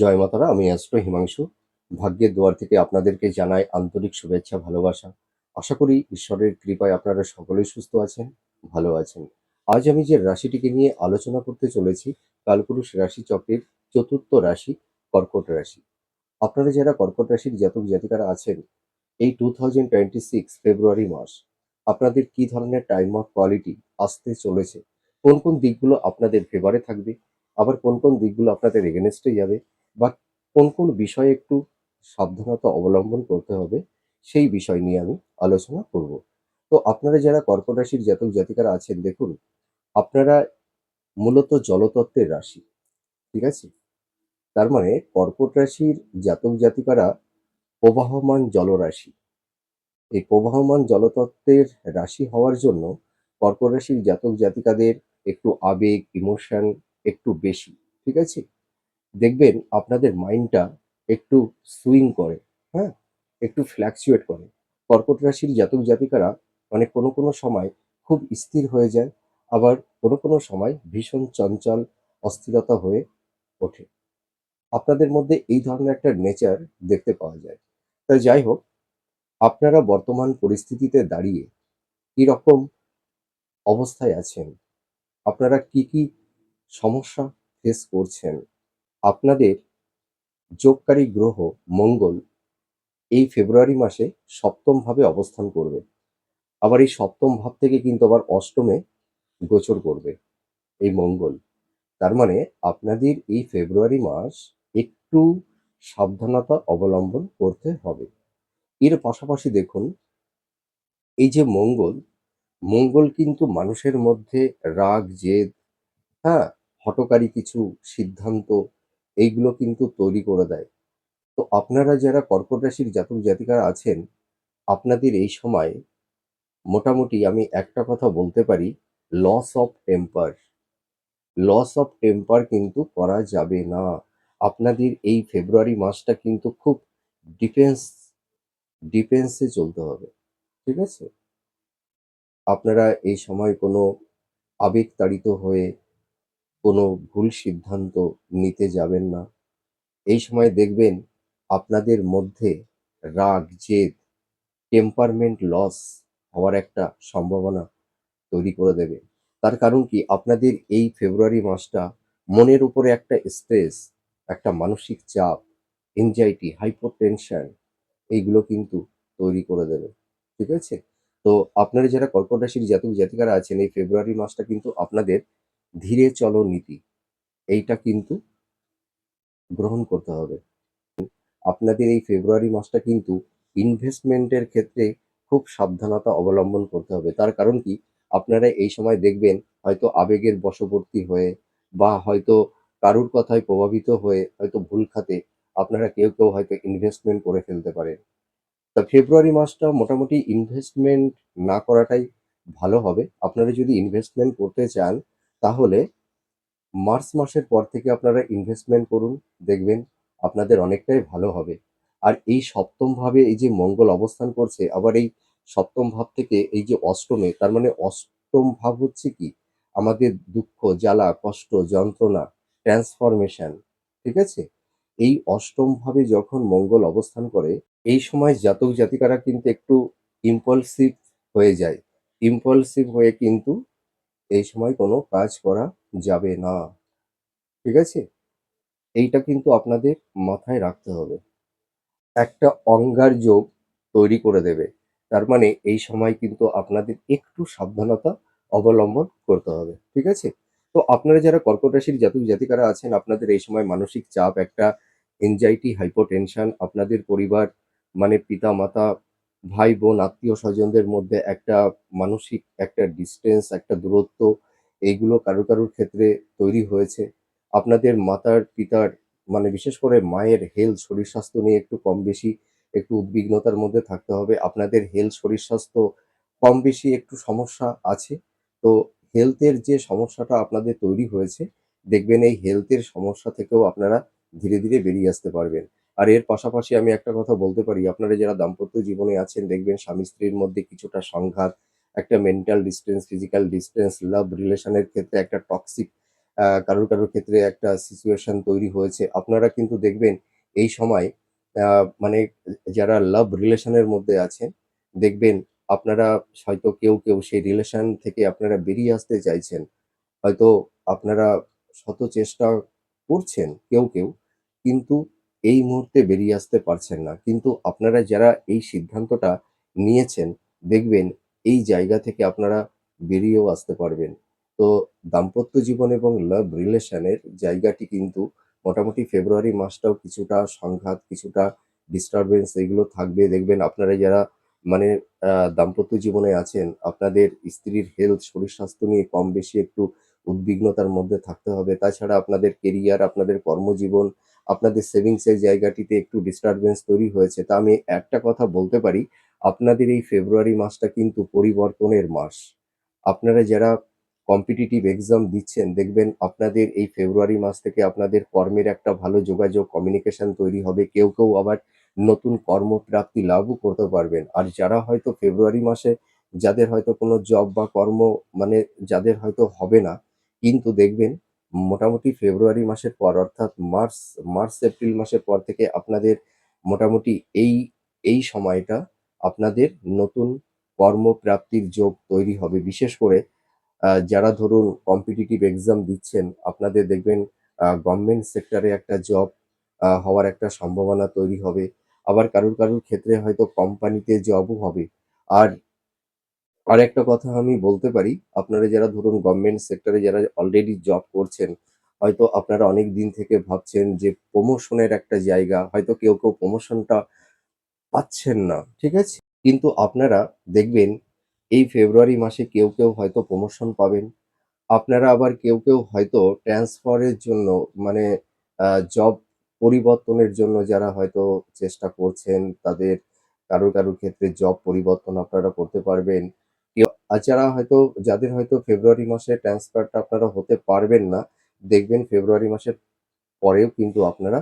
জয় মাতারা, আমি অ্যাস্ট্রো হিমাংশু। ভাগ্যের দুয়ার থেকে আপনাদেরকে জানাই আন্তরিক শুভেচ্ছা, ভালোবাসা। আশা করি ঈশ্বরের কৃপায় আপনারা সকলেই সুস্থ আছেন, ভালো আছেন। আজ আমি যে রাশিটিকে নিয়ে আলোচনা করতে চলেছি, কালপুরুষ রাশি চক্রের চতুর্থ রাশি, কর্কট রাশি। আপনারা যারা কর্কট রাশির জাতক জাতিকারা আছেন, এই two thousand twenty six February মাস, আপনাদের কি ধরনের টাইম অফ কোয়ালিটি আসতে চলেছে? কোন কোন দিকগুলো আপনাদের ফেভারে থাকবে? আবার কোন কোন দিকগুলো আপনাদের এগেনস্টে যাবে? বা কোন কোন বিষয়ে একটু সাবধানতা অবলম্বন করতে হবে, সেই বিষয় নিয়ে আমি আলোচনা করব। তো আপনারা যারা কর্কট রাশির জাতক জাতিকারা আছেন, দেখুন, আপনারা মূলত জলতত্ত্বের রাশি, ঠিক আছে? তার মানে কর্কট রাশির জাতক জাতিকারা প্রবাহমান জলরাশি। এই প্রবাহমান জলতত্ত্বের রাশি হওয়ার জন্য কর্কট রাশির জাতক জাতিকাদের একটু আবেগ ইমোশন একটু বেশি, ঠিক আছে? দেখবেন আপনাদের মাইন্ডটা একটু সুইং করে হ্যাঁ? একটু ফ্ল্যাকচুয়েট করে। কর্কট রাশির জাতক জাতিকারা মানে কোনো কোনো সময় খুব স্থির হয়ে যায়, আবার কোনো কোনো সময় ভীষণ চঞ্চল, অস্থিরতা হয়ে ওঠে। আপনাদের মধ্যে এই ধরনের একটা নেচার দেখতে পাওয়া যায়। তাই যাই হোক, আপনারা বর্তমান পরিস্থিতিতে দাঁড়িয়ে কীরকম অবস্থায় আছেন? আপনারা কি কি সমস্যা ফেস করছেন? আপনাদের যোগকারী গ্রহ মঙ্গল এই ফেব্রুয়ারি মাসে সপ্তম ভাবে অবস্থান করবে। আবার এই সপ্তম ভাব থেকে কিন্তু আবার অষ্টমে গোচর করবে এই মঙ্গল। তার মানে আপনাদের এই ফেব্রুয়ারি মাস একটু সাবধানতা অবলম্বন করতে হবে। এর পাশাপাশি দেখুন, এই যে মঙ্গল মঙ্গল কিন্তু মানুষের মধ্যে রাগ, জেদ হ্যাঁ হটকারী কিছু সিদ্ধান্ত এইগুলো কিন্তু তৈরি করে দেয়। তো আপনারা যারা কর্কট রাশির জাতক জাতিকারা আছেন, আপনাদের এই সময় মোটামুটি আমি একটা কথা বলতে পারি loss of temper loss of temper কিন্তু করা যাবে না। আপনাদের এই ফেব্রুয়ারি মাসটা কিন্তু খুব ডিফেন্স ডিফেন্সে চলতে হবে, ঠিক আছে? আপনারা এই সময় কোনো আবেগতাড়িত হয়ে কোনো ভুল সিদ্ধান্ত নিতে যাবেন না। এই সময় দেখবেন আপনাদের মধ্যে রাগ, জেদ টেম্পারমেন্ট লস হওয়ার একটা সম্ভাবনা তৈরি করে দেবে। তার কারণ কি? আপনাদের এই ফেব্রুয়ারি মাসটা মনের উপরে একটা স্ট্রেস একটা মানসিক চাপ এনজাইটি হাইপোর টেনশন এইগুলো কিন্তু তৈরি করে দেবে। ঠিক আছে? তো আপনারা যারা কর্কট রাশির জাতক জাতিকারা আছেন, এই ফেব্রুয়ারি মাসটা কিন্তু আপনাদের ধীরে চলো নীতি। এইটা কিন্তু গ্রহণ করতে হবে। আপনাদের এই ফেব্রুয়ারি মাসটা কিন্তু ইনভেস্টমেন্টের ক্ষেত্রে খুব সাবধানতা অবলম্বন করতে হবে। তার কারণ কি? আপনারা এই সময় দেখবেন হয়তো আবেগের বশবর্তী হয়ে বা হয়তো কারুর কথায় প্রভাবিত হয়ে হয়তো ভুল খাতে আপনারা কেউ কেউ হয়তো ইনভেস্টমেন্ট করে ফেলতে পারেন তা ফেব্রুয়ারি মাসটা মোটামুটি ইনভেস্টমেন্ট না করাটাই ভালো হবে। আপনারা যদি ইনভেস্টমেন্ট করতে চান তাহলে মার্চ মাসের পর থেকে আপনারা ইনভেস্টমেন্ট করুন, দেখবেন আপনাদের অনেকটাই ভালো হবে। আর এই সপ্তম ভাবে এই যে মঙ্গল অবস্থান করছে, আবার এই সপ্তম ভাব থেকে এই যে অষ্টমে, তার মানে অষ্টম ভাব হচ্ছে কি? আমাদের দুঃখ, জ্বালা, কষ্ট, যন্ত্রণা ট্রান্সফরমেশন ঠিক আছে? এই অষ্টম ভাবে যখন মঙ্গল অবস্থান করে, এই সময় জাতক জাতিকারা কিন্তু একটু ইম্পালসিভ হয়ে যায়। ইম্পালসিভ হয়ে কিন্তু এই সময় কোনো কাজ করা যাবে না। ঠিক আছে? এইটা কিন্তু আপনাদের মাথায় রাখতে হবে। একটা অঙ্গার যোগ তৈরি করে দেবে। তার মানে এই সময় কিন্তু আপনাদের একটু সাবধানতা অবলম্বন করতে হবে। ঠিক আছে? তো আপনারা যারা কর্কট রাশির জাতক জাতিকারা আছেন, আপনাদের এই সময় মানসিক চাপ, একটা এনজাইটি হাইপোটেনশন আপনাদের পরিবার মানে পিতা মাতা ভাই বোন আত্মীয় স্বজনদের মধ্যে একটা মানসিক, একটা ডিস্টেন্স একটা দূরত্ব, এইগুলো কারও কারোর ক্ষেত্রে তৈরি হয়েছে। আপনাদের মাতার, পিতার মানে বিশেষ করে মায়ের হেলথ শরীর স্বাস্থ্য নিয়ে একটু কম বেশি, একটু উদ্বিগ্নতার মধ্যে থাকতে হবে। আপনাদের হেলথ শরীর স্বাস্থ্য কম বেশি একটু সমস্যা আছে। তো হেলথের যে সমস্যাটা আপনাদের তৈরি হয়েছে, দেখবেন এই হেলথের সমস্যা থেকেও আপনারা ধীরে ধীরে বেরিয়ে আসতে পারবেন। আর এর পাশাপাশি আমি একটা কথা বলতে পারি আপনারা যারা দাম্পত্য জীবনে আছেন দেখবেন স্বামী স্ত্রীর মধ্যে কিছুটা সংঘাত একটা mental distance physical distance love রিলেশনের ক্ষেত্রে একটা টক্সিক কারোর, কারোর ক্ষেত্রে একটা সিচুয়েশন তৈরি হয়েছে। আপনারা কিন্তু দেখবেন এই সময় মানে যারা লাভ রিলেশন এর মধ্যে আছেন, দেখবেন আপনারা হয়তো কেউ, কেউ সেই রিলেশন থেকে আপনারা বেরিয়ে আসতে চাইছেন। হয়তো আপনারা শত চেষ্টা করছেন কেউ, কেউ কিন্তু এই মুহূর্তে বেরিয়ে আসতে পারছেন না। কিন্তু আপনারা যারা এই সিদ্ধান্তটা নিয়েছেন, দেখবেন এই জায়গা থেকে আপনারা বেরিয়েও আসতে পারবেন। তো দাম্পত্য জীবন এবং লাভ রিলেশন এর জায়গাটি কিন্তু মোটামুটি ফেব্রুয়ারি মাসটাও কিছুটা সংঘাত, কিছুটা ডিস্টারবেন্স এগুলো থাকবে। দেখবেন আপনারা যারা মানে দাম্পত্য জীবনে আছেন, আপনাদের স্ত্রীর হেলথ, শরীর-স্বাস্থ্য নিয়ে কম বেশি একটু উদ্বিগ্নতার মধ্যে থাকতে হবে। তাছাড়া আপনাদের কেরিয়ার, আপনাদের কর্মজীবন, আপনাদের সেভিংস এর জায়গাটিতে একটু ডিস্টার্বেন্স তৈরি হয়েছে। তা আমি একটা কথা বলতে পারি, আপনাদের এই ফেব্রুয়ারি মাসটা কিন্তু পরিবর্তনের মাস। আপনারা যারা কম্পিটিটিভ এক্সাম দিচ্ছেন, দেখবেন আপনাদের এই ফেব্রুয়ারি মাস থেকে আপনাদের কর্মের একটা ভালো যোগাযোগ, কমিউনিকেশন তৈরি হবে। কেউ, কেউ আবার নতুন কর্মপ্রাপ্তি লাভও করতে পারবেন। আর যারা হয়তো ফেব্রুয়ারি মাসে যাদের হয়তো কোনো জব বা কর্ম মানে যাদের হয়তো হবে না, কিন্তু দেখবেন মোটামুটি ফেব্রুয়ারি মাসের পর অর্থাৎ মার্চ, মার্চ, এপ্রিল মাসের পর থেকে আপনাদের মোটামুটি এই, এই সময়টা আপনাদের নতুন কর্মপ্রাপ্তির যোগ তৈরি হবে। বিশেষ করে যারা ধরুন কম্পিটিটিভ এক্সাম দিচ্ছেন, আপনাদের দেখবেন গভর্নমেন্ট সেক্টরে একটা জব হওয়ার একটা সম্ভাবনা তৈরি হবে। আবার কারুর, কারুর ক্ষেত্রে হয়তো কোম্পানিতে জবও হবে। আর আরেকটা কথা আমি বলতে পারি, আপনারা যারা ধরুন গভর্নমেন্ট সেক্টরে যারা অলরেডি জব করছেন, হয়তো আপনারা অনেক দিন থেকে ভাবছেন যে প্রমোশনের একটা জায়গা, হয়তো কেউ, কেউ প্রমোশনটা পাচ্ছেন না। ঠিক আছে? কিন্তু আপনারা দেখবেন এই ফেব্রুয়ারি মাসে কেউ, কেউ হয়তো প্রমোশন পাবেন। আপনারা আবার কেউ, কেউ হয়তো ট্রান্সফারের জন্য মানে জব পরিবর্তনের জন্য যারা হয়তো চেষ্টা করছেন, তাদের কারও, কারও ক্ষেত্রে জব পরিবর্তন আপনারা করতে পারবেন। আর যারা হয়তো যাদের হয়তো ফেব্রুয়ারি মাসে ট্রান্সফারটা আপনারা হতে পারবেন না, দেখবেন ফেব্রুয়ারি মাসের পরেও কিন্তু আপনারা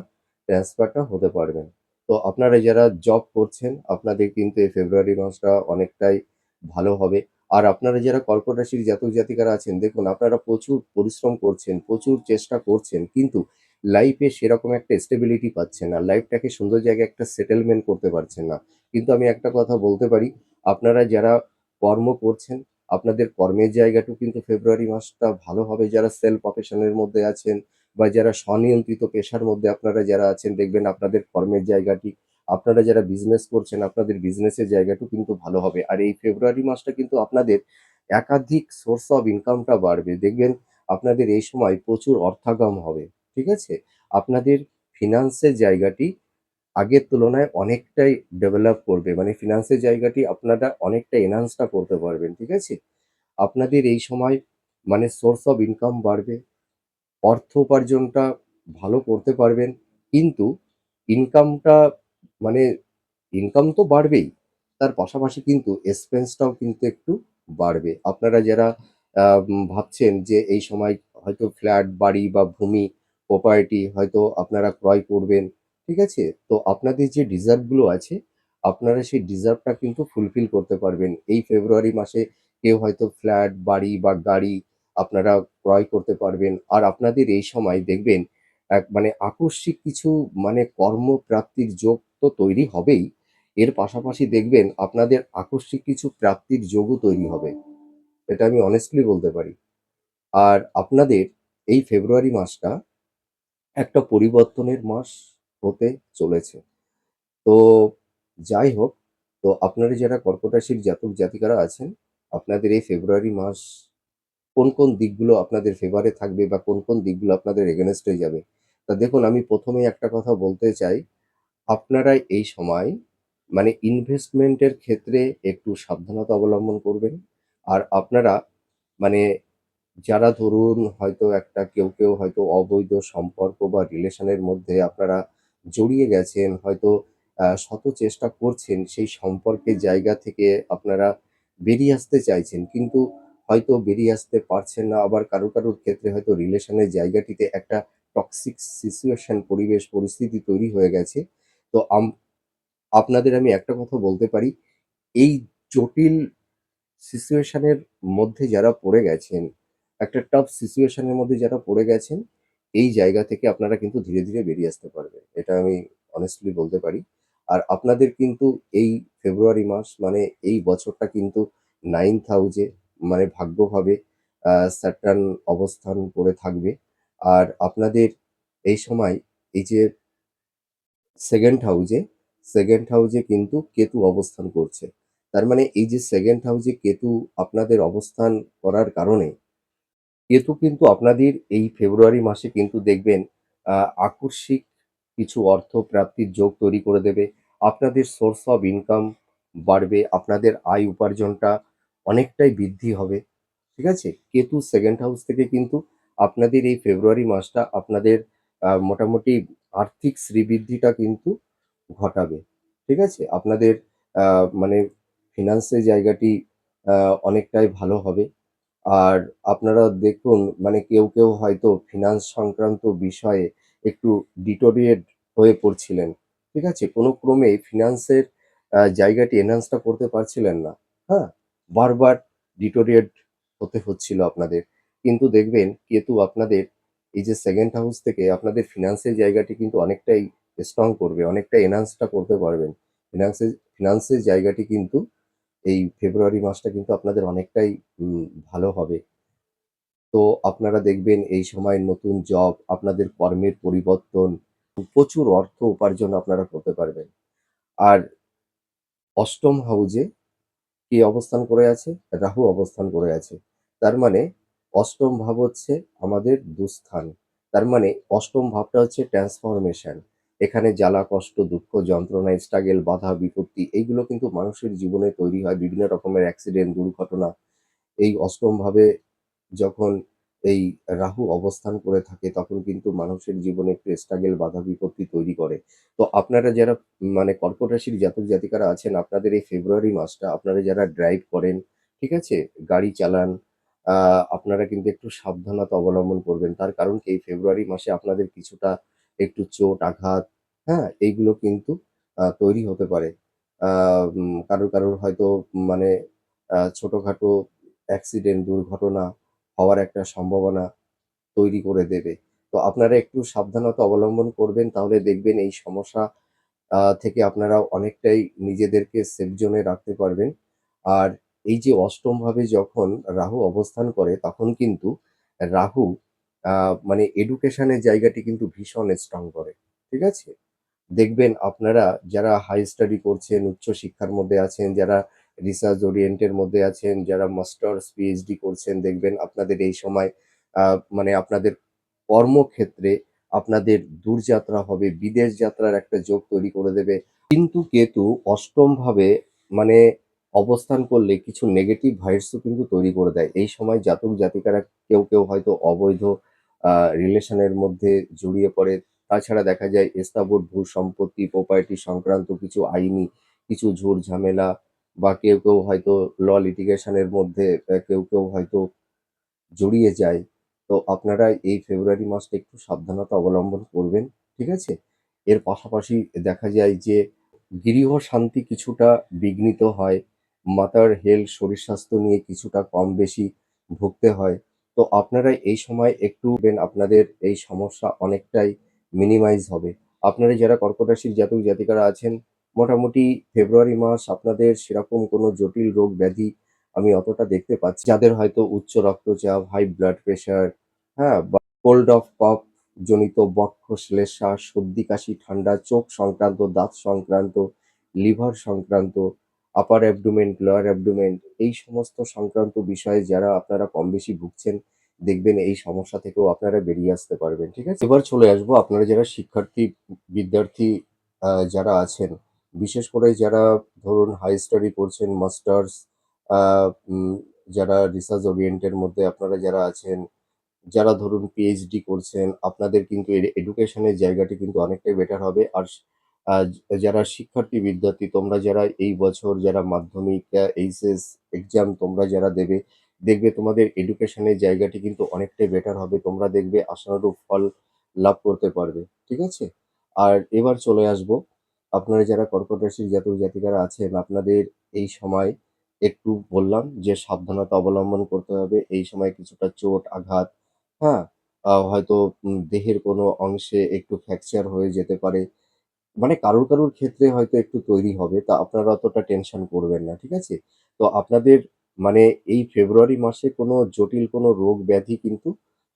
ট্রান্সফারটা হতে পারবেন। তো আপনারা যারা জব করছেন, আপনাদের কিন্তু এই ফেব্রুয়ারি মাসটা অনেকটাই ভালো হবে। আর আপনারা যারা কর্কট রাশির জাতক-জাতিকারা আছেন, দেখুন আপনারা প্রচুর পরিশ্রম করছেন, প্রচুর চেষ্টা করছেন। কিন্তু লাইফে সেরকম একটা স্টেবিলিটি পাচ্ছেন না। লাইফটাকে সুন্দর জায়গায় একটা সেটেলমেন্ট করতে পারছেন না। কিন্তু আমি একটা কথা বলতে পারি, আপনারা যারা কর্ম করছেন, আপনাদের কর্মের জায়গাটাও কিন্তু ফেব্রুয়ারি মাসটা ভালো হবে। যারা সেলফ প্রফেশনের মধ্যে আছেন বা যারা স্বনিয়ন্ত্রিত পেশার মধ্যে আপনারা যারা আছেন, দেখবেন আপনাদের কর্মের জায়গাটি আপনারা যারা বিজনেস করছেন, আপনাদের বিজনেসের জায়গাটাও কিন্তু ভালো হবে। আর এই ফেব্রুয়ারি মাসটা কিন্তু আপনাদের একাধিক সোর্স অফ ইনকামটা বাড়বে। দেখবেন আপনাদের এই সময় প্রচুর অর্থাগম হবে। ঠিক আছে? আপনাদের ফিন্যান্সের জায়গাটি আগের তুলনায় অনেকটাই ডেভেলপ করবে। মানে ফিন্যান্সের জায়গাটি আপনারা অনেকটা এনহান্স টা করতে পারবেন। ঠিক আছে? আপনাদের এই সময় মানে সোর্স অফ ইনকাম বাড়বে। অর্থ উপার্জনটা ভালো করতে পারবেন। কিন্তু ইনকামটা মানে ইনকাম তো বাড়বেই। তার পাশাপাশি কিন্তু এক্সপেন্সটাও কিন্তু একটু বাড়বে। আপনারা যারা ভাবছেন যে এই সময় হয়তো ফ্ল্যাট, বাড়ি বা ভূমি, প্রপার্টি হয়তো আপনারা ক্রয় করবেন। ঠিক আছে? তো আপনাদের যে ডিজার্ভগুলো আছে, আপনারা সেই ডিজার্ভটা কিন্তু ফুলফিল করতে পারবেন। এই ফেব্রুয়ারি মাসে কেউ হয়তো ফ্ল্যাট, বাড়ি বা গাড়ি আপনারা ক্রয় করতে পারবেন। আর আপনাদের এই সময় দেখবেন এক মানে আকস্মিক কিছু মানে কর্মপ্রাপ্তির যোগ তো তৈরি হবেই। এর পাশাপাশি দেখবেন আপনাদের আকস্মিক কিছু প্রাপ্তির যোগও তৈরি হবে। এটা আমি অনেস্টলি বলতে পারি। আর আপনাদের এই ফেব্রুয়ারি মাসটা একটা পরিবর্তনের মাস হতে চলেছে। তো যাই হোক, তো আপনারা যারা কর্কট রাশির জাতক-জাতিকারা আছেন, আপনাদের এই ফেব্রুয়ারি মাস কোন, কোন দিকগুলো আপনাদের ফেভারে থাকবে বা কোন, কোন দিকগুলো আপনাদের এগেইনস্ট এ যাবে? তা দেখুন আমি ১ম এই একটা কথা বলতে চাই, আপনারা এই সময় মানে ইনভেস্টমেন্ট এর ক্ষেত্রে একটু সাবধানতা অবলম্বন করবেন। আর আপনারা মানে যারা ধরুন হয়তো একটা কেউ, কেউ হয়তো অবৈধ সম্পর্ক বা রিলেশন এর মধ্যে আপনারা জড়িয়ে গেছেন, হয়তো শত চেষ্টা করছেন সেই সম্পর্কের জায়গা থেকে আপনারা বেরিয়ে আসতে চাইছেন। কিন্তু হয়তো বেরিয়ে আসতে পারছেন না। আবার কারও, কারোর ক্ষেত্রে হয়তো রিলেশন এর জায়গাটিতে একটা টক্সিক সিচুয়েশন পরিবেশ পরিস্থিতি তৈরি হয়ে গেছে। তো আপনাদের আমি একটা কথা বলতে পারি, এই জটিল সিচুয়েশন এর মধ্যে যারা পড়ে গেছেন, একটা টাফ সিচুয়েশন এর মধ্যে যারা পড়ে গেছেন, এই জায়গা থেকে আপনারা কিন্তু ধীরে, ধীরে বেরিয়ে আসতে পারবেন। এটা আমি অনেস্টলি বলতে পারি। আর আপনাদের কিন্তু এই ফেব্রুয়ারি মাস মানে এই বছরটা কিন্তু 9th হাউজে মানে ভাগ্যভাবে স্যাটার্ন অবস্থান করে থাকবে। আর আপনাদের এই সময় এই যে সেকেন্ড হাউজে সেকেন্ড হাউজে কিন্তু কেতু অবস্থান করছে। তার মানে এই যে সেকেন্ড হাউজে কেতু আপনাদের অবস্থান করার কারণে কেতু কিন্তু আপনাদের এই ফেব্রুয়ারি মাসে কিন্তু দেখবেন আকস্মিক কিছু অর্থ প্রাপ্তির যোগ তৈরি করে দেবে। আপনাদের সোর্স অফ ইনকাম বাড়বে। আপনাদের আয় উপার্জনটা অনেকটাই বৃদ্ধি হবে। ঠিক আছে? কেতু সেকেন্ড হাউস থেকে কিন্তু আপনাদের এই ফেব্রুয়ারি মাসটা আপনাদের মোটামুটি আর্থিক শ্রীবৃদ্ধিটা কিন্তু ঘটাবে। ঠিক আছে? আপনাদের মানে ফিন্যান্সের জায়গাটি অনেকটাই ভালো হবে। আর আপনারা দেখুন মানে কেউ, কেউ হয়তো ফিনান্স সংক্রান্ত বিষয়ে একটু ডিটোরিয়েট হয়ে পড়ছিলেন। ঠিক আছে? কোনো ক্রমে ফিন্যান্সের আ জায়গাটি এনহান্স টা করতে পারছিলেন না। হ্যাঁ? বারবার ডিটোরিয়েট হতে হচ্ছিল আপনাদের। কিন্তু দেখবেন কেতু আপনাদের এই যে সেকেন্ড হাউস থেকে আপনাদের ফিন্যান্সের জায়গাটি কিন্তু অনেকটাই স্ট্রং করবে। অনেকটা এনহান্স টা করতে পারবেন। ফিন্যান্সের ফিন্যান্সের জায়গাটি কিন্তু এই ফেব্রুয়ারি মাসটা কিন্তু আপনাদের অনেকটাই ভালো হবে। তো আপনারা দেখবেন এই সময় নতুন জব, আপনাদের কর্মের পরিবর্তন, প্রচুর অর্থ উপার্জন আপনারা করতে পারবেন। আর অষ্টম হাউজে কে অবস্থান করে আছে? রাহু অবস্থান করে আছে। তার মানে অষ্টম ভাব হচ্ছে আমাদের দুস্থান। তার মানে অষ্টম ভাবটা হচ্ছে ট্রান্সফরমেশন। এখানে জ্বালা, কষ্ট, দুঃখ, যন্ত্রণা, স্ট্রাগেল বাধা, বিপত্তি এইগুলো কিন্তু মানুষের জীবনে তৈরি হয় বিভিন্ন রকমের অ্যাক্সিডেন্ট, দুর্ঘটনা। এই 8ম ভাবে যখন এই রাহু অবস্থান করে থাকে তখন কিন্তু মানুষের জীবনে একটু স্ট্রাগেল বাধা, বিপত্তি তৈরি করে। তো আপনারা যারা মানে কর্কট রাশির জাতক-জাতিকারা আছেন আপনাদের এই ফেব্রুয়ারি মাসটা আপনারা যারা ড্রাইভ করেন, ঠিক আছে? গাড়ি চালান, আপনারা কিন্তু একটু সাবধানতা অবলম্বন করবেন। তার কারণ এই ফেব্রুয়ারি মাসে আপনাদের কিছুটা একটু চোট, আঘাত, হ্যাঁ? এইগুলো কিন্তু তৈরি হতে পারে। কারোর, কারোর হয়তো মানে ছোটখাটো অ্যাক্সিডেন্ট, দুর্ঘটনা হওয়ার একটা সম্ভাবনা তৈরি করে দেবে। তো আপনারা একটু সাবধানতা অবলম্বন করবেন তাহলে দেখবেন এই সমস্যা থেকে আপনারা অনেকটাই নিজেদেরকে সেফ জোনে রাখতে পারবেন। আর এই যে 8ম ভাবে যখন রাহু অবস্থান করে তখন কিন্তু রাহু মানে এডুকেশন এর জায়গাটি কিন্তু ভীষণ স্ট্রং করে। ঠিক আছে? দেখবেন আপনারা যারা হাই স্টাডি করছেন, উচ্চ শিক্ষার মধ্যে আছেন, যারা রিসার্চ ওরিয়েন্টের মধ্যে আছেন, যারা মাস্টার্স, পিএইচডি করছেন দেখবেন আপনাদের এই সময় মানে আপনাদের কর্মক্ষেত্রে আপনাদের দূরযাত্রা হবে, বিদেশ যাত্রার একটা যোগ তৈরি করে দেবে। কিন্তু কেতু 8ম ভাবে মানে অবস্থান করলে কিছু নেগেটিভ ভাইবস ও কিন্তু তৈরি করে দেয়। এই সময় জাতক-জাতিকারা কেউ, কেউ হয়তো অবৈধ আ রিলেশন এর মধ্যে জড়িয়ে পড়ে। তাছাড়া দেখা যায় স্থাবর ভূ-সম্পত্তি, প্রপার্টি সংক্রান্ত কিছু আইনি কিছু ঝুট-ঝামেলা বা কেউ, কেউ হয়তো ল লিটিগেশন এর মধ্যে কেউ, কেউ হয়তো জড়িয়ে যায়। তো আপনারা এই ফেব্রুয়ারি মাসটা একটু সাবধানতা অবলম্বন করবেন। ঠিক আছে? এর পাশাপাশি দেখা যায় যে গৃহ শান্তি কিছুটা বিঘ্নিত হয়। মাতার হেলথ শরীর স্বাস্থ্য নিয়ে কিছুটা কম বেশি ভুগতে হয়। তো আপনারা এই সময় একটু আপনাদের এই সমস্যা অনেকটাই মিনিমাইজ হবে। আপনারা যারা কর্কট রাশির জাতক-জাতিকারা আছেন মোটামুটি ফেব্রুয়ারি মাস আপনাদের সেরকম কোনো জটিল রোগ ব্যাধি আমি অতটা দেখতে পাচ্ছি যাদের হয়তো উচ্চ রক্তচাপ, হাই ব্লাড প্রেশার, হ্যাঁ? বা কোল্ড অফ কফ জনিত বক্ষ শ্লেষা সর্দি, কাশি, ঠান্ডা, চোখ সংক্রান্ত, দাঁত সংক্রান্ত, লিভার সংক্রান্ত, আপার অ্যাবডোমেন, লোয়ার অ্যাবডোমেন এই সমস্ত সংক্রান্ত বিষয়ে যারা আপনারা কম বেশি ভুগছেন দেখবেন এই সমস্যা থেকেও আপনারা বেরিয়ে আসতে পারবেন। ঠিক আছে? এবার চলে আসব আপনারা যারা শিক্ষার্থী, বিদ্যার্থী যারা আছেন, বিশেষ করে যারা ধরুন হাই স্টাডি করছেন, মাস্টার্স যারা রিসার্চ ওরিয়েন্ট এর মধ্যে আপনারা যারা আছেন, যারা ধরুন পিএইচডি করছেন, আপনাদের কিন্তু এর এডুকেশন জায়গাটি কিন্তু অনেকটাই বেটার হবে। আর যারা শিক্ষার্থী, বিদ্যার্থী তোমরা যারা এই বছর যারা মাধ্যমিক, এইচএস এক্সাম তোমরা যারা দেবে, দেখবে তোমাদের এডুকেশনের জায়গাটি কিন্তু অনেকটাই বেটার হবে। তোমরা দেখবে আশানুরূপ ফল লাভ করতে পারবে। ঠিক আছে? আর এবার চলে আসব আপনারা যারা কর্কট রাশির জাতক-জাতিকারা আছেন আপনাদের এই সময় একটু বললাম যে সাবধানতা অবলম্বন করতে হবে। এই সময় কিছুটা চোট, আঘাত, হ্যাঁ? হয়তো দেহের কোনো অংশে একটু ফ্র্যাকচার হয়ে যেতে পারে। মানে কারুর, কারুর ক্ষেত্রে হয়তো একটু তৈরি হবে। তা আপনারা অতটা টেনশন করবেন না। ঠিক আছে? তো আপনাদের মানে এই ফেব্রুয়ারি মাসে কোনো জটিল কোনো রোগ ব্যাধি কিন্তু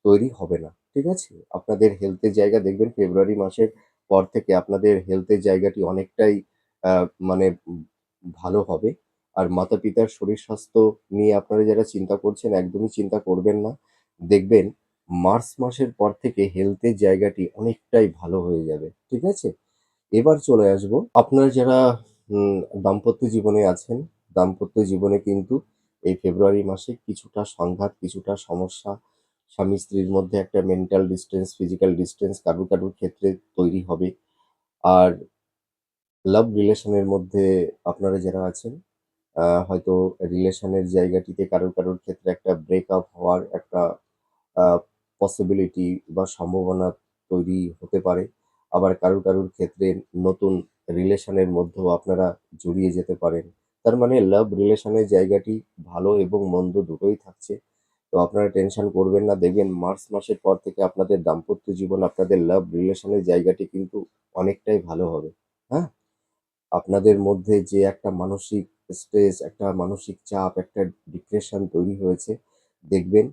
তৈরি হবে না। ঠিক আছে? আপনাদের হেলথের জায়গা দেখবেন ফেব্রুয়ারি মাসের পর থেকে আপনাদের হেলথের জায়গাটি অনেকটাই মানে ভালো হবে। আর মাতা-পিতার শরীর স্বাস্থ্য নিয়ে আপনারা যারা চিন্তা করছেন একদমই চিন্তা করবেন না। দেখবেন মার্চ মাসের পর থেকে হেলথের জায়গাটি অনেকটাই ভালো হয়ে যাবে। ঠিক আছে? এবার চলে আসব আপনারা যারা দাম্পত্য জীবনে আছেন, দাম্পত্য জীবনে কিন্তু এই ফেব্রুয়ারি মাসে কিছুটা সংঘাত, কিছুটা সমস্যা, স্বামী-স্ত্রীর মধ্যে একটা মেন্টাল ডিস্টেন্স ফিজিক্যাল ডিসট্যান্স কারুর, কারুর ক্ষেত্রে তৈরি হবে। আর লাভ রিলেশনের মধ্যে আপনারা যারা আছেন, হয়তো রিলেশনের জায়গাটিতে কারুর, কারুর ক্ষেত্রে একটা ব্রেকআপ হওয়ার একটা পসিবিলিটি বা সম্ভাবনা তৈরি হতে পারে। আবার কারুর, কারুর ক্ষেত্রে নতুন রিলেশনের মধ্যেও আপনারা জড়িয়ে যেতে পারেন। তার মানে লাভ রিলেশনের জায়গাটি ভালো এবং মন্দ দুটোই থাকছে। তো আপনারা টেনশন করবেন না। দেখবেন মার্চ মাসের পর থেকে আপনাদের দাম্পত্য জীবন, আপনাদের লাভ রিলেশনের জায়গাটি কিন্তু অনেকটাই ভালো হবে। হ্যাঁ? আপনাদের মধ্যে যে একটা মানসিক স্ট্রেস, একটা মানসিক চাপ, একটা ডিপ্রেশন তৈরি হয়েছে, দেখবেন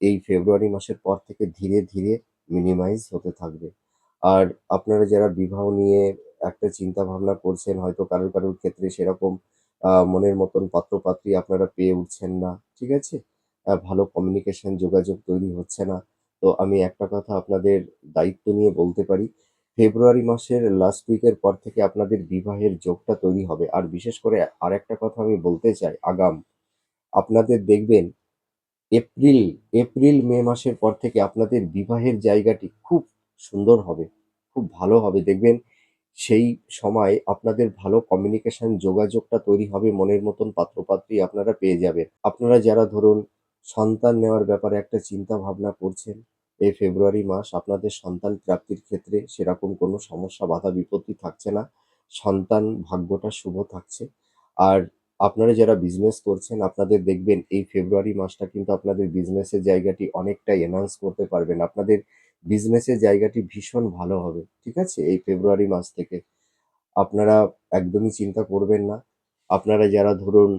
এই ফেব্রুয়ারি মাসের পর থেকে ধীরে, ধীরে মিনিমাইজ হতে থাকবে। আর আপনারা যারা বিবাহ নিয়ে একটা চিন্তা ভাবনা করছেন, হয়তো কারোর, কারোর ক্ষেত্রে সেরকম মনের মতন পাত্র-পাত্রী আপনারা পেয়ে উঠছেন না। ঠিক আছে? ভালো কমিউনিকেশন যোগাযোগ তৈরি হচ্ছে না। তো আমি একটা কথা আপনাদের দায়িত্ব নিয়ে বলতে পারি, ফেব্রুয়ারি মাসের লাস্ট উইকের পর থেকে আপনাদের বিবাহের যোগটা তৈরি হবে। আর বিশেষ করে আরেকটা কথা আমি বলতে চাই আগাম, আপনাদের দেখবেন এপ্রিল, এপ্রিল, মে মাসের পর থেকে আপনাদের বিবাহের জায়গাটি খুব সুন্দর হবে, খুব ভালো হবে। দেখবেন সেই সময় আপনাদের ভালো কমিউনিকেশন যোগাযোগটা তৈরি হবে, মনের মতন পাত্র-পাত্রী আপনারা পেয়ে যাবেন। আপনারা যারা ধরুন সন্তান নেওয়ার ব্যাপারে একটা চিন্তা ভাবনা করছেন, এই ফেব্রুয়ারি মাস আপনাদের সন্তান প্রাপ্তির ক্ষেত্রে সেরকম কোনো সমস্যা, বাধা বিপত্তি থাকছে না। সন্তান ভাগ্যটা শুভ থাকছে। আর আপনারা যারা বিজনেস করছেন আপনাদের দেখবেন এই ফেব্রুয়ারি মাসটা কিন্তু আপনাদের বিজনেসের জায়গাটি অনেকটাই এনহান্স করতে পারবেন। আপনাদের বিজনেসের জায়গাটি ভীষণ ভালো হবে। ঠিক আছে? এই ফেব্রুয়ারি মাস থেকে। আপনারা একদমই চিন্তা করবেন না। আপনারা যারা ধরুন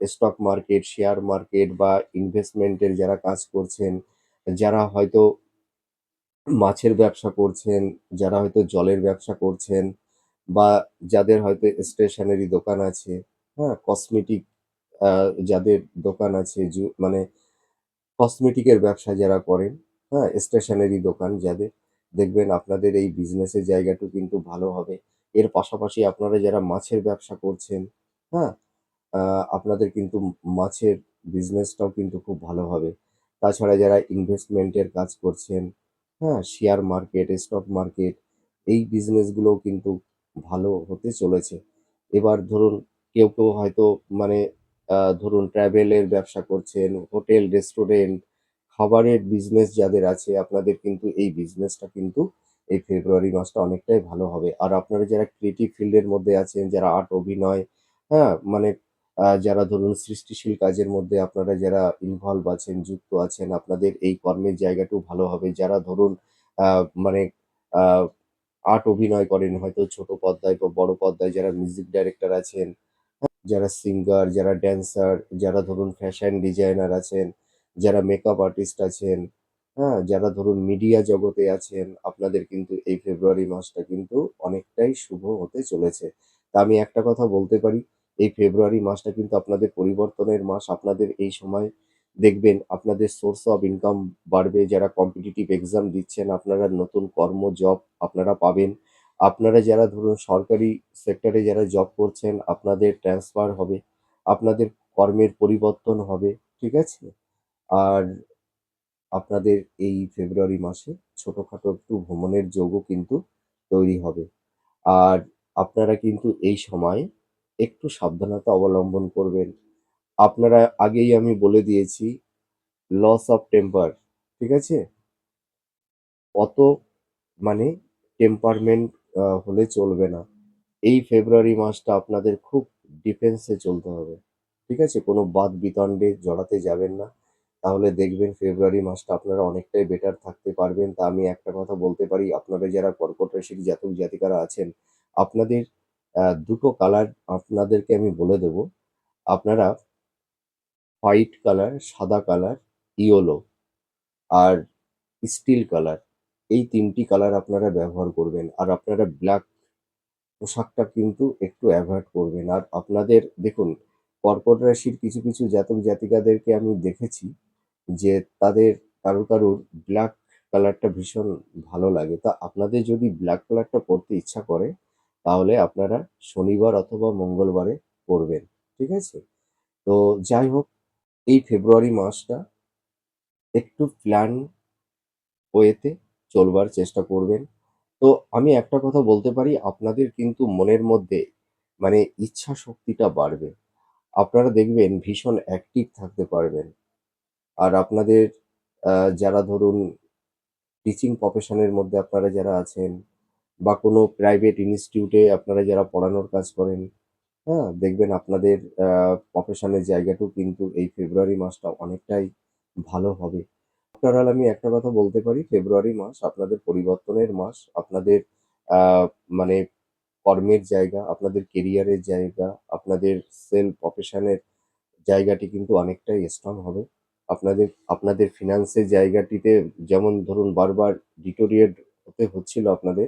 স্টক মার্কেট, শেয়ার মার্কেট বা ইনভেস্টমেন্টের যারা কাজ করছেন, যারা হয়তো মাছের ব্যবসা করছেন, যারা হয়তো জলের ব্যবসা করছেন বা যাদের হয়তো স্টেশনারি দোকান আছে, হ্যাঁ? কসমেটিক যাদের দোকান আছে মানে কসমেটিকের ব্যবসা যারা করেন, হ্যাঁ? স্টেশনারি দোকান যাদের, দেখবেন আপনাদের এই বিজনেসের জায়গাটি কিন্তু ভালো হবে। এর পাশাপাশি আপনারা যারা মাছের ব্যবসা করছেন, হ্যাঁ? আপনাদের কিন্তু মাছের বিজনেসটাও কিন্তু খুব ভালো হবে। তাছাড়া যারা ইনভেস্টমেন্টের কাজ করছেন, হ্যাঁ? শেয়ার মার্কেট, স্টক মার্কেট এই বিজনেসগুলোও কিন্তু ভালো হতে চলেছে। এবার ধরুন কেউ, কেউ হয়তো মানে ধরুন ট্রাভেল এর ব্যবসা করছেন, হোটেল, রেস্টুরেন্ট, খাবারের বিজনেস যাদের আছে আপনাদের কিন্তু এই বিজনেসটা কিন্তু এই ফেব্রুয়ারি মাসটা অনেকটাই ভালো হবে। আর আপনারা যারা ক্রিয়েটিভ ফিল্ডের মধ্যে আছেন, যারা আর্ট, অভিনয়, হ্যাঁ? মানে যারা ধরুন সৃষ্টিশীল কাজের মধ্যে আপনারা যারা ইনভলভ আছেন, যুক্ত আছেন, আপনাদের এই কর্মের জায়গাটাও ভালো হবে। যারা ধরুন মানে আর্ট অভিনয় করেন হয়তো ছোট পর্দায় বা বড় পর্দায় যারা মিউজিক ডাইরেক্টর আছেন, যারা সিঙ্গার, যারা ড্যান্সার, যারা ধরুন ফ্যাশন ডিজাইনার আছেন, যারা মেকআপ আর্টিস্ট আছেন, হ্যাঁ? যারা ধরুন মিডিয়া জগতে আছেন, আপনাদের কিন্তু এই ফেব্রুয়ারি মাসটা কিন্তু অনেকটাই শুভ হতে চলেছে। তা আমি একটা কথা বলতে পারি, এই ফেব্রুয়ারি মাসটা কিন্তু আপনাদের পরিবর্তনের মাস। আপনাদের এই সময় দেখবেন আপনাদের সোর্স অফ ইনকাম বাড়বে। যারা কম্পিটিটিভ এক্সাম দিচ্ছেন, আপনারা নতুন কর্ম, জব আপনারা পাবেন। আপনারা যারা ধরুন সরকারি সেক্টরে যারা জব করছেন, আপনাদের ট্রান্সফার হবে। আপনাদের কর্মের পরিবর্তন হবে। ঠিক আছে? আর আপনাদের এই ফেব্রুয়ারি মাসে ছোটখাটো একটু ভ্রমণের যোগও কিন্তু তৈরি হবে। আর আপনারা কিন্তু এই সময় একটু সাবধানতা অবলম্বন করবেন। আপনারা আগেই আমি বলে দিয়েছি লস অফ টেম্পার, ঠিক আছে? অত মানে টেম্পারমেন্ট হলে চলবে না। এই ফেব্রুয়ারি মাসটা আপনাদের খুব ডিফেন্সে চলতে হবে ঠিক আছে কোনো বাদ বিতণ্ডে জড়াতে যাবেন না তাহলে দেখবেন ফেব্রুয়ারি মাসটা আপনারা অনেকটাই বেটার থাকতে পারবেন। তা আমি একটা কথা বলতে পারি আপনারা যারা কর্কট রাশির জাতক জাতিকারা আছেন, আপনাদের দুটো কালার আপনাদেরকে আমি বলে দেব। আপনারা হোয়াইট কালার সাদা কালার ইয়েলো আর স্টিল কালার এই তিনটি কালার আপনারা ব্যবহার করবেন। আর আপনারা ব্ল্যাক পোশাকটা কিন্তু একটু অ্যাভয়েড করবেন। আর আপনাদের, দেখুন, কর্কট রাশির কিছু কিছু জাতক জাতিকাদেরকে আমি দেখেছি যে তাদের কারোর কারোর ব্ল্যাক কালারটা ভীষণ ভালো লাগে। তা আপনাদের যদি ব্ল্যাক কালারটা পরতে ইচ্ছা করে, তাহলে আপনারা শনিবার অথবা মঙ্গলবারে পরবেন ঠিক আছে? তো যাই হোক, এই ফেব্রুয়ারি মাসটা একটু প্ল্যান ওয়েতে চলবার চেষ্টা করবেন। তো আমি একটা কথা বলতে পারি, আপনাদের কিন্তু মনের মধ্যে মানে ইচ্ছা শক্তিটা বাড়বে। আপনারা দেখবেন ভীষণ অ্যাক্টিভ থাকতে পারবেন। আর আপনাদের যারা ধরুন টিচিং প্রফেশনের মধ্যে আপনারা যারা আছেন বা কোনো প্রাইভেট ইনস্টিটিউটে আপনারা যারা পড়ানোর কাজ করেন হ্যাঁ দেখবেন আপনাদের প্রফেশনের জায়গাটাও কিন্তু এই ফেব্রুয়ারি মাসটা অনেকটাই ভালো হবে। ওভারঅল আমি একটা কথা বলতে পারি ফেব্রুয়ারি মাস আপনাদের পরিবর্তনের মাস, আপনাদের মানে কর্মের জায়গা, আপনাদের কেরিয়ারের জায়গা, আপনাদের সেল প্রফেশনের জায়গাটি কিন্তু অনেকটাই স্ট্রং হবে। আপনাদের আপনাদের ফিনান্সের জায়গাটিতে যেমন ধরুন বারবার ডিটোরিয়েট হতে হচ্ছিল আপনাদের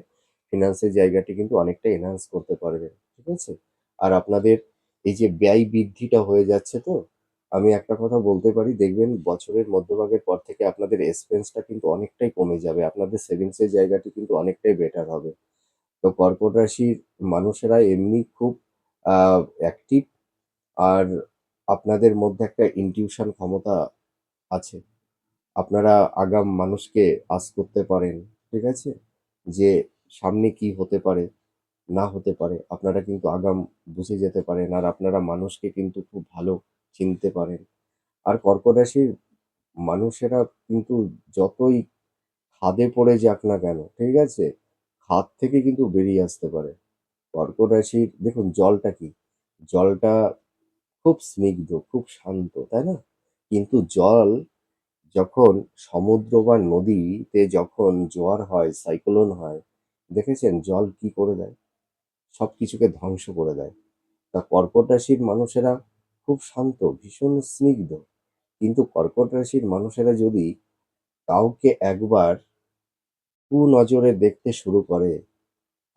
ফিনান্সের জায়গাটি কিন্তু অনেকটা এনহান্স করতে পারবে, ঠিক আছে? আর আপনাদের এই যে ব্যয় বৃদ্ধিটা হয়ে যাচ্ছে তো, আমি একটা কথা বলতে পারি, দেখবেন বছরের মধ্যভাগের পর থেকে আপনাদের এক্সপেন্সটা কিন্তু অনেকটাই কমে যাবে, আপনাদের সেভিংসের জায়গাটি কিন্তু অনেকটাই বেটার হবে। তো কর্কট রাশির মানুষেরা এমনি খুব অ্যাক্টিভ আর আপনাদের মধ্যে একটা ইনটিউশন ক্ষমতা আছে। আপনারা আগাম মানুষকে আস করতে পারেন, ঠিক আছে? যে সামনে কি হতে পারে, না হতে পারে, আপনারা কিন্তু আগাম বুঝে যেতে পারেন আর আপনারা মানুষকে কিন্তু খুব ভালো চিনতে পারেন। আর কর্কট রাশির মানুষেরা কিন্তু যতই খাদে পড়ে যাক না কেন, ঠিক আছে? খাদ থেকে কিন্তু বেরিয়ে আসতে পারে। কর্কট রাশির, দেখুন, জলটা কি? জলটা খুব স্নিগ্ধ, খুব শান্ত, তাই না? কিন্তু জল যখন সমুদ্র বা নদীতে যখন জোয়ার হয়, সাইক্লোন হয়, দেখেছেন জল কি করে দেয়? সব কিছুকে ধ্বংস করে দেয়। তা কর্কট রাশির মানুষেরা খুব শান্ত, ভীষণ স্নিগ্ধ। কিন্তু কর্কট রাশির মানুষেরা যদি কাউকে একবার কুনজরে দেখতে শুরু করে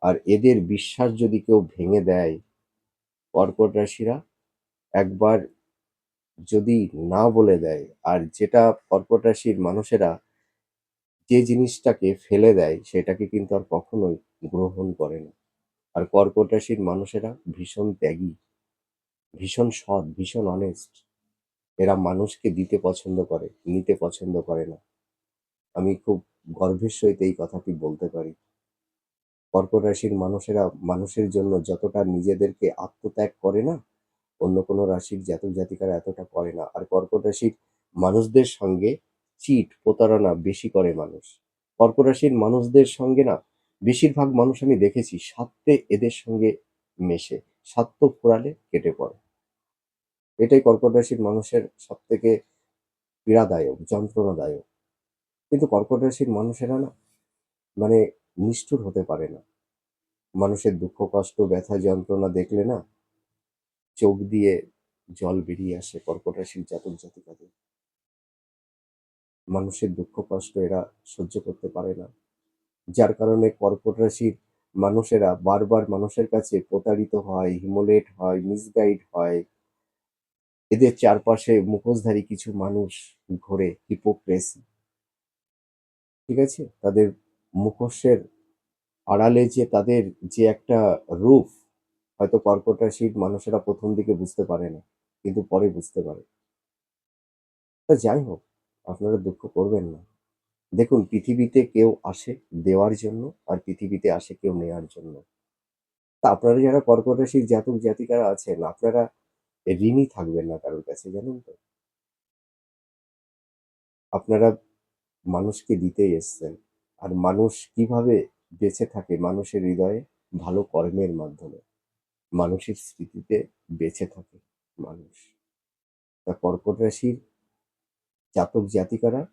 আর এদের বিশ্বাস যদি কেউ ভেঙে দেয় কর্কট রাশিরা, একবার যদি না বলে দেয় আর যেটা কর্কট রাশির মানুষেরা যে জিনিসটাকে ফেলে দেয় সেটাকে কিন্তু আর কখনোই গ্রহণ করে না। আর কর্কট রাশির মানুষেরা ভীষণ ত্যাগী, ভীষণ সৎ, ভীষণ অনেস্ট এরা মানুষকে দিতে পছন্দ করে, নিতে পছন্দ করে না। আমি খুব গর্বের সহিত এই কথাটি বলতে পারি। কর্কট রাশির মানুষেরা মানুষের জন্য যতটা নিজেদেরকে আত্মত্যাগ করে না অন্য কোনো রাশির জাতক জাতিকারা এতটা করে না। আর কর্কট রাশির মানুষদের সঙ্গে চিট, প্রতারণা বেশি করে মানুষ। কর্কট রাশির মানুষদের সঙ্গে না, বেশিরভাগ মানুষ আমি দেখেছি স্বার্থে এদের সঙ্গে মেশে, স্বার্থ ফোরালে কেটে পড়ে। এটাই কর্কট রাশির মানুষের সব থেকে পীড়াদায়ক, যন্ত্রণাদায়ক। কিন্তু কর্কট রাশির মানুষেরা না মানে নিষ্ঠুর হতে পারে না। মানুষের দুঃখ, কষ্ট, ব্যথা, যন্ত্রণা দেখলে না চোখ দিয়ে জল বেরিয়ে আসে কর্কট রাশির জাতক জাতিকাদের। মানুষের দুঃখ, কষ্ট এরা সহ্য করতে পারে না। যার কারণে কর্কট রাশির মানুষেরা বারবার মানুষের কাছে প্রতারিত হয়, হিমোলেট হয়, মিসগাইড হয়। এদের চারপাশে মুখোশধারী কিছু মানুষ ঘোরে, হিপোক্রেসি। ঠিক আছে? তাদের মুখোশের আড়ালে যে তাদের যে একটা রূপ হয়তো কর্কট রাশির মানুষেরা প্রথম দিকে বুঝতে পারে না, কিন্তু পরে বুঝতে পারে। তা যাই হোক, আপনারা দুঃখ করবেন না। দেখুন, পৃথিবীতে কেউ আসে দেওয়ার জন্য আর পৃথিবীতে আসে কেউ নেওয়ার জন্য। তা আপনারা যারা কর্কট রাশির জাতক জাতিকারা আছেন, আপনারা ঋণই থাকবেন না কারোর কাছে, জানেন তো? আপনারা মানুষকে দিতেই এসছেন আর মানুষ কীভাবে বেঁচে থাকে মানুষের হৃদয়ে? ভালো কর্মের মাধ্যমে। মানুষের স্মৃতিতে বেঁচে থাকে মানুষ। তা কর্কট রাশির জাতক জাতিকারা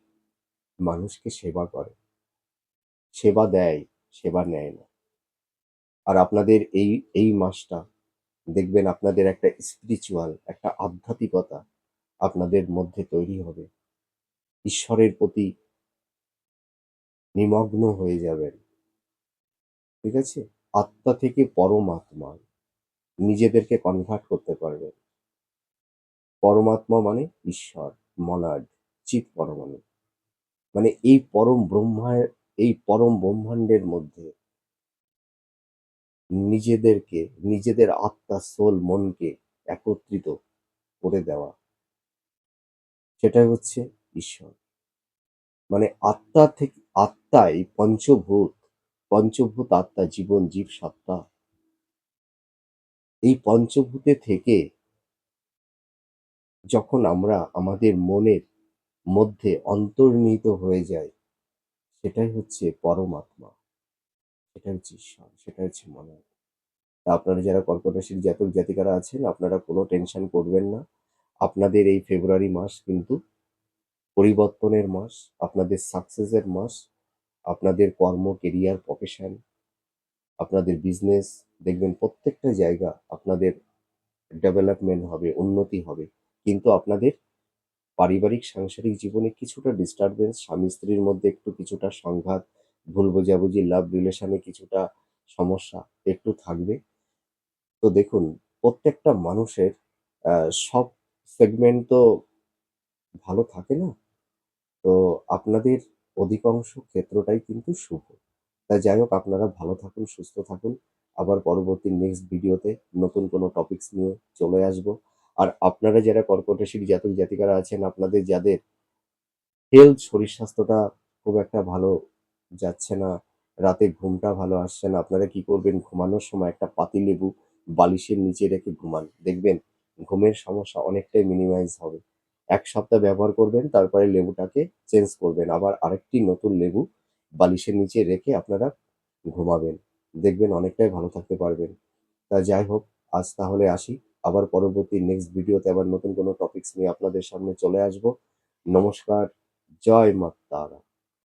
মানুষকে সেবা করে। সেবা দেয়, সেবা নেয় না। আর আপনাদের এই এই মাসটা দেখবেন আপনাদের একটা স্পিরিচুয়াল একটা আধ্যাত্মিকতা আপনাদের মধ্যে তৈরি হবে। ঈশ্বরের প্রতি নিমগ্ন হয়ে যাবেন। ঠিক আছে? আত্মা থেকে পরমাত্মা নিজেদেরকে কনভার্ট করতে পারবেন পরমাত্মা মানে ঈশ্বর মনাড চিৎ পরমাণু। মানে এই পরম ব্রহ্মার এই পরম ব্রহ্মাণ্ডের মধ্যে নিজেদেরকে, নিজেদের আত্মা সোল মনকে একত্রিত করে দেওয়া। সেটাই হচ্ছে ঈশ্বর। মানে আত্মা থেকে, আত্মাই পঞ্চভূত পঞ্চভূত আত্মা, জীবন, জীব সত্তা এই পঞ্চভূতে থেকে যখন আমরা আমাদের মনের মধ্যে অন্তর্নিহিত হয়ে যাই, সেটাই হচ্ছে পরমাত্মা। সেটা হচ্ছে ঈশ্বর সেটা হচ্ছে মনে। তা আপনারা যারা কর্কট রাশির জাতক জাতিকারা আছেন, আপনারা কোনো টেনশন করবেন না। আপনাদের এই ফেব্রুয়ারি মাস কিন্তু পরিবর্তনের মাস, আপনাদের সাকসেসের মাস, আপনাদের কর্ম কেরিয়ার প্রফেশন আপনাদের বিজনেস দেখবেন প্রত্যেকটা জায়গা আপনাদের ডেভেলপমেন্ট হবে, উন্নতি হবে। কিন্তু আপনাদের পারিবারিক, সাংসারিক জীবনে কিছুটা ডিস্টারবেন্স স্বামী স্ত্রীর মধ্যে একটু কিছুটা সংঘাত, ভুল বোঝাবুঝি লাভ রিলেশনে কিছুটা সমস্যা একটু থাকবে। তো দেখুন, প্রত্যেকটা মানুষের সব সেগমেন্ট তো ভালো থাকে না? তো আপনাদের অধিকাংশ ক্ষেত্রটাই কিন্তু শুভ। তাই যাই হোক আপনারা ভালো থাকুন, সুস্থ থাকুন। আবার পরবর্তী নেক্সট ভিডিওতে নতুন কোনো টপিকস নিয়ে চলে আসব। আর আপনারা যারা কর্কট রাশির জাতক জাতিকারা আছেন, আপনাদের যাদের হেলথ শরীর স্বাস্থ্যটা খুব একটা ভালো যাচ্ছে না, রাতে ঘুমটা ভালো আসছে না, আপনারা কি করবেন? ঘুমানোর সময় একটা পাতি লেবু বালিশের নিচে রেখে ঘুমান। দেখবেন ঘুমের সমস্যা অনেকটাই মিনিমাইজ হবে। এক সপ্তাহ ব্যবহার করবেন, তারপরে লেবুটাকে চেঞ্জ করবেন। আবার আরেকটি নতুন লেবু বালিশের নিচে রেখে আপনারা ঘুমাবেন। দেখবেন অনেকটাই ভালো থাকতে পারবেন। তা যাই হোক, আজ তাহলে আসি। আবার পরবর্তী নেক্সট ভিডিওতে আবার নতুন কোনো টপিকস নিয়ে আপনাদের সামনে চলে আসব। নমস্কার, জয় মা তারা।